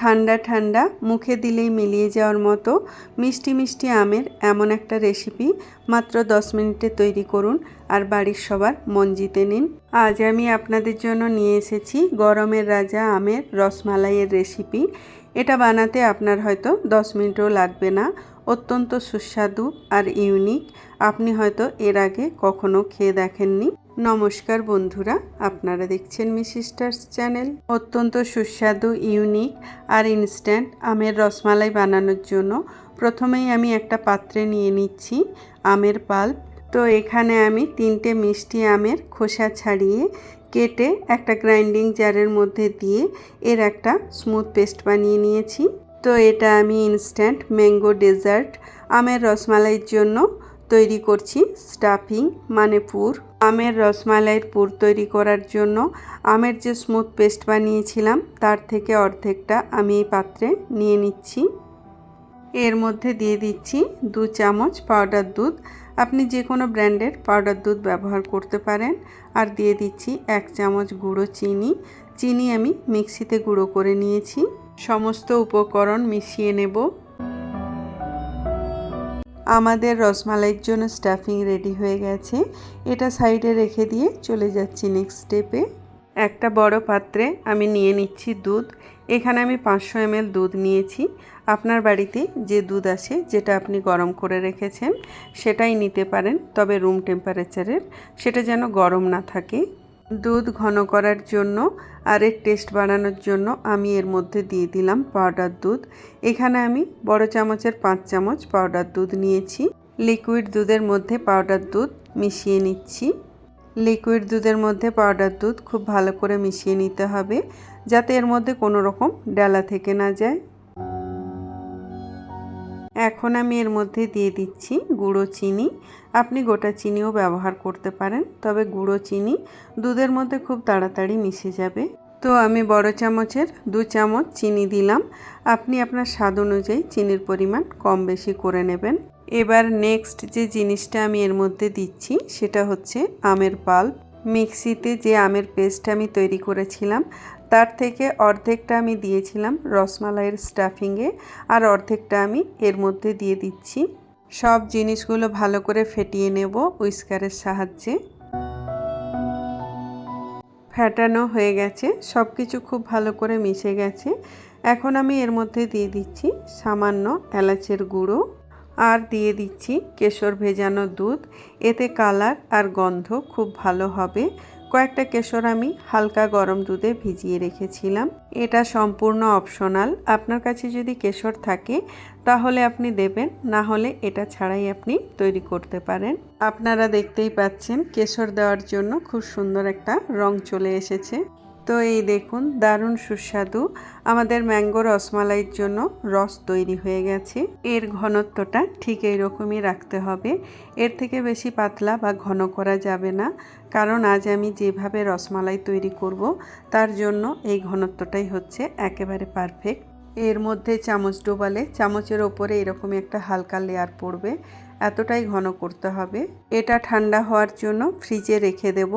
ঠান্ডা ঠান্ডা, মুখে দিলেই মিলিয়ে যাওয়ার মতো মিষ্টি মিষ্টি আমের এমন একটা রেসিপি মাত্র দশ মিনিটে তৈরি করুন আর বাড়ির সবার মন জিতে নিন। আজ আমি আপনাদের জন্য নিয়ে এসেছি গরমের রাজা আমের রসমালাইয়ের রেসিপি এটা বানাতে আপনার হয়তো দশ মিনিটও লাগবে না। অত্যন্ত সুস্বাদু আর ইউনিক আপনি হয়তো এর আগে কখনো খেয়ে দেখেননি। নমস্কার বন্ধুরা, আপনারা দেখছেন মিসিস্টার্স চ্যানেল। অত্যন্ত সুস্বাদু, ইউনিক আর ইনস্ট্যান্ট আমের রসমালাই বানানোর জন্য প্রথমেই আমি একটা পাত্রে নিয়ে নিচ্ছি আমের পাল্প। তো এখানে আমি তিনটে মিষ্টি আমের খোসা ছাড়িয়ে কেটে একটা গ্রাইন্ডিং জারের মধ্যে দিয়ে এর একটা স্মুথ পেস্ট বানিয়ে নিয়েছি। তো এটা আমি ইনস্ট্যান্ট ম্যাঙ্গো ডেজার্ট আমের রসমালাইয়ের জন্য তৈরি করছি, স্টাফিং মানে পুর। আমের রসমালাইয়ের পুর তৈরি করার জন্য আমের যে স্মুথ পেস্ট বানিয়েছিলাম, তার থেকে অর্ধেকটা আমি এই পাত্রে নিয়ে নিচ্ছি। এর মধ্যে দিয়ে দিচ্ছি দু চামচ পাউডার দুধ। আপনি যে কোনো ব্র্যান্ডের পাউডার দুধ ব্যবহার করতে পারেন। আর দিয়ে দিচ্ছি এক চামচ গুঁড়ো চিনি। চিনি আমি মিক্সিতে গুঁড়ো করে নিয়েছি। সমস্ত উপকরণ মিশিয়ে নেব। আমাদের রসমালাইয়ের জন্য স্টাফিং রেডি হয়ে গেছে। এটা সাইডে রেখে দিয়ে চলে যাচ্ছি নেক্সট স্টেপে একটা বড় পাত্রে আমি নিয়ে নিচ্ছি দুধ। এখানে আমি পাঁচশো এমএল দুধ নিয়েছি। আপনার বাড়িতে যে দুধ আছে যেটা আপনি গরম করে রেখেছেন, সেটাই নিতে পারেন। তবে রুম টেম্পারেচারের সেটা যেন গরম না থাকে। দুধ ঘন করার জন্য আর এর টেস্ট বাড়ানোর জন্য আমি এর মধ্যে দিয়ে দিলাম পাউডার দুধ। এখানে আমি বড় চামচের পাঁচ চামচ পাউডার দুধ নিয়েছি। লিকুইড দুধের মধ্যে পাউডার দুধ মিশিয়ে নিচ্ছি। লিকুইড দুধের মধ্যে পাউডার দুধ খুব ভালো করে মিশিয়ে নিতে হবে, যাতে এর মধ্যে কোনো রকম ডালা থেকে না যায়। এখন আমি এর মধ্যে দিয়ে দিচ্ছি গুঁড়ো চিনি। আপনি গোটা চিনিও ব্যবহার করতে পারেন, তবে গুঁড়ো চিনি দুধের মধ্যে খুব তাড়াতাড়ি মিশে যাবে। তো আমি বড় চামচের দু চামচ চিনি দিলাম। আপনি আপনার স্বাদ অনুযায়ী চিনির পরিমাণ কম বেশি করে নেবেন। এবার নেক্সট যে জিনিসটা আমি এর মধ্যে দিচ্ছি, সেটা হচ্ছে আমের পাল্প। মিক্সিতে যে আমের পেস্ট আমি তৈরি করেছিলাম তার থেকে অর্ধেকটা আমি দিয়েছিলাম রসমালাইয়ের স্টাফিংয়ে আর অর্ধেকটা আমি এর মধ্যে দিয়ে দিচ্ছি। সব জিনিসগুলো ভালো করে ফেটিয়ে নেব উইস্কারের সাহায্যে। ফ্যাটানো হয়ে গেছে সব কিছু খুব ভালো করে মিশে গেছে। এখন আমি এর মধ্যে দিয়ে দিচ্ছি সামান্য এলাচের গুঁড়ো আর দিয়ে দিচ্ছি কেশর ভেজানো দুধ। এতে কালার আর গন্ধ খুব ভালো হবে। কয়েকটা কেশর আমি হালকা গরম দুধে ভিজিয়ে রেখেছিলাম। এটা সম্পূর্ণ অপশনাল। আপনার কাছে যদি কেশর থাকে, তাহলে আপনি দেবেন। না হলে এটা ছাড়াই আপনি তৈরি করতে পারেন। আপনারা দেখতেই পাচ্ছেন, কেশর দেওয়ার জন্য খুব সুন্দর একটা রং চলে এসেছে। তো এই দেখুন, দারুণ সুস্বাদু আমাদের ম্যাঙ্গো রসমালাইয়ের জন্য রস তৈরি হয়ে গেছে। এর ঘনত্বটা ঠিক এই রকমই রাখতে হবে। এর থেকে বেশি পাতলা বা ঘন করা যাবে না, কারণ আজ আমি যেভাবে রসমালাই তৈরি করব, তার জন্য এই ঘনত্বটাই হচ্ছে একেবারে পারফেক্ট। এর মধ্যে চামচ ডোবালে, চামচের ওপরে এরকমই একটা হালকা লেয়ার পড়বে, এতটাই ঘন করতে হবে। এটা ঠান্ডা হওয়ার জন্য ফ্রিজে রেখে দেব।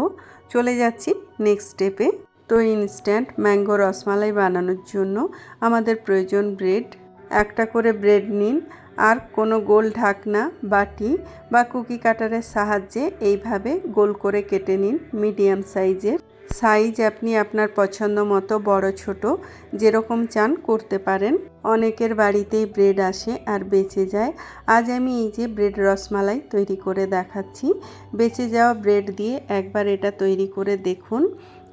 চলে যাচ্ছি নেক্সট স্টেপে। তো ইনস্ট্যান্ট ম্যাঙ্গো রসমালাই বানানোর জন্য আমাদের প্রয়োজন ব্রেড একটা করে ব্রেড নিন, আর কোনো গোল ঢাকনা, বাটি বা কুকি কাটারের সাহায্যে এইভাবে গোল করে কেটে নিন মিডিয়াম সাইজের সাইজ আপনি আপনার পছন্দ মতো বড়, ছোট, যেরকম চান করতে পারেন। অনেকের বাড়িতেই ব্রেড আসে আর বেঁচে যায়। আজ আমি এই যে ব্রেড রসমালাই তৈরি করে দেখাচ্ছি। বেঁচে যাওয়া ব্রেড দিয়ে একবার এটা তৈরি করে দেখুন।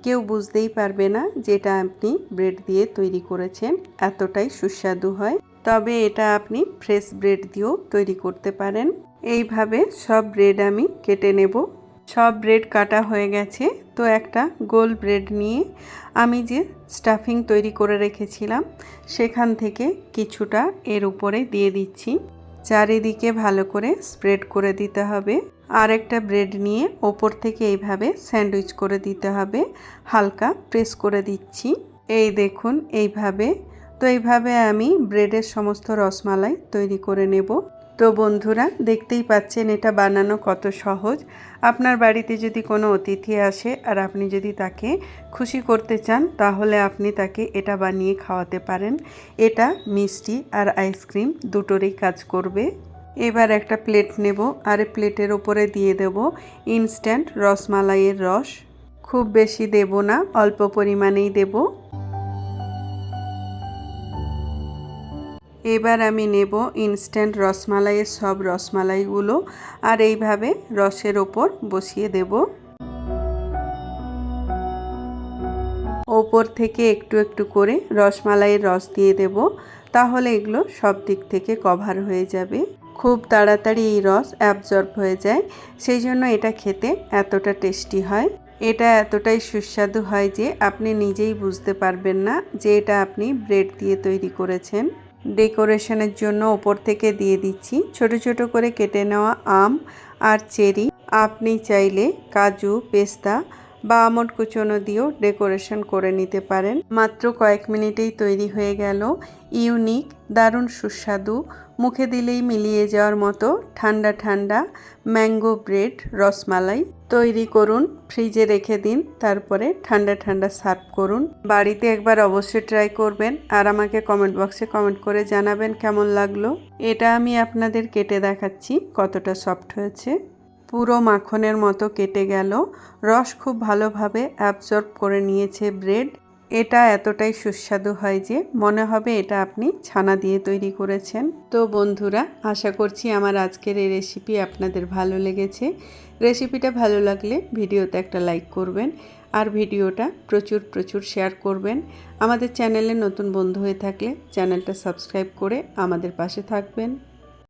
কেউ বুঝতেই পারবে না যেটা আপনি ব্রেড দিয়ে তৈরি করেছেন, এতটাই সুস্বাদু হয়। তবে এটা আপনি ফ্রেশ ব্রেড দিয়েও তৈরি করতে পারেন। এইভাবে সব ব্রেড আমি কেটে নেব। সব ব্রেড কাটা হয়ে গেছে, তো একটা গোল ব্রেড নিয়ে আমি যে স্টাফিং তৈরি করে রেখেছিলাম, সেখান থেকে কিছুটা এর উপরে দিয়ে দিচ্ছি। চারিদিকে ভালো করে স্প্রেড করে দিতে হবে। আর একটা ব্রেড নিয়ে ওপর থেকে এইভাবে স্যান্ডউইচ করে দিতে হবে। হালকা প্রেস করে দিচ্ছি। এই দেখুন, এইভাবে। তো এইভাবে আমি ব্রেডের সমস্ত রসমালাই তৈরি করে নেব। তো বন্ধুরা, দেখতেই পাচ্ছেন এটা বানানো কত সহজ। আপনার বাড়িতে যদি কোনো অতিথি আসে আর আপনি যদি তাকে খুশি করতে চান, তাহলে আপনি তাকে এটা বানিয়ে খাওয়াতে পারেন। এটা মিষ্টি আর আইসক্রিম দুটোরই কাজ করবে। এবার একটা প্লেট নেব আর প্লেটের ওপরে দিয়ে দেব ইনস্ট্যান্ট রসমালাইয়ের রস। খুব বেশি দেব না, অল্প পরিমাণেই দেব। এবার আমি নেব ইনস্ট্যান্ট রসমালাইয়ের সব রসমালাইগুলো আর এইভাবে রসের ওপর বসিয়ে দেব। ওপর থেকে একটু একটু করে রসমালাইয়ের রস দিয়ে দেব, তাহলে এগুলো সব দিক থেকে কভার হয়ে যাবে। খুব তাড়াতাড়ি এই রস অ্যাবজর্ব হয়ে যায়। সেই জন্য এটা খেতে এতটা টেস্টি হয়। এটা এতটাই সুস্বাদু হয় যে আপনি নিজেই বুঝতে পারবেন না যে এটা আপনি ব্রেড দিয়ে তৈরি করেছেন। ডেকোরেশনের জন্য ওপর থেকে দিয়ে দিচ্ছি ছোট ছোট করে কেটে নেওয়া আম আর চেরি। আপনি চাইলে কাজু, পেস্তা বা আমন্ড কুচনো দিয়েও ডেকোরেশন করে নিতে পারেন। মাত্র কয়েক মিনিটেই তৈরি হয়ে গেল। ইউনিক, দারুণ সুস্বাদু, মুখে দিলেই মিলিয়ে যাওয়ার মতো ঠান্ডা ঠান্ডা ম্যাঙ্গো ব্রেড, রসমালাই তৈরি করুন, ফ্রিজে রেখে দিন, তারপরে ঠান্ডা ঠান্ডা সার্ভ করুন। বাড়িতে একবার অবশ্যই ট্রাই করবেন আর আমাকে কমেন্ট বক্সে কমেন্ট করে জানাবেন কেমন লাগল। এটা আমি আপনাদের কেটে দেখাচ্ছি কতটা সফট হয়েছে। পুরো মাখনের মতো কেটে গেল। রস খুব ভালোভাবে অ্যাবজর্ব করে নিয়েছে ব্রেড এটা এতটাই সুস্বাদু হয় যে মনে হবে এটা আপনি ছানা দিয়ে তৈরি করেছেন। তো বন্ধুরা, আশা করছি আমার আজকের এই রেসিপি আপনাদের ভালো লেগেছে। রেসিপিটা ভালো লাগলে ভিডিওতে একটা লাইক করবেন আর ভিডিওটা প্রচুর প্রচুর শেয়ার করবেন। আমাদের চ্যানেলে নতুন বন্ধু হয়ে থাকলে চ্যানেলটা সাবস্ক্রাইব করে আমাদের পাশে থাকবেন।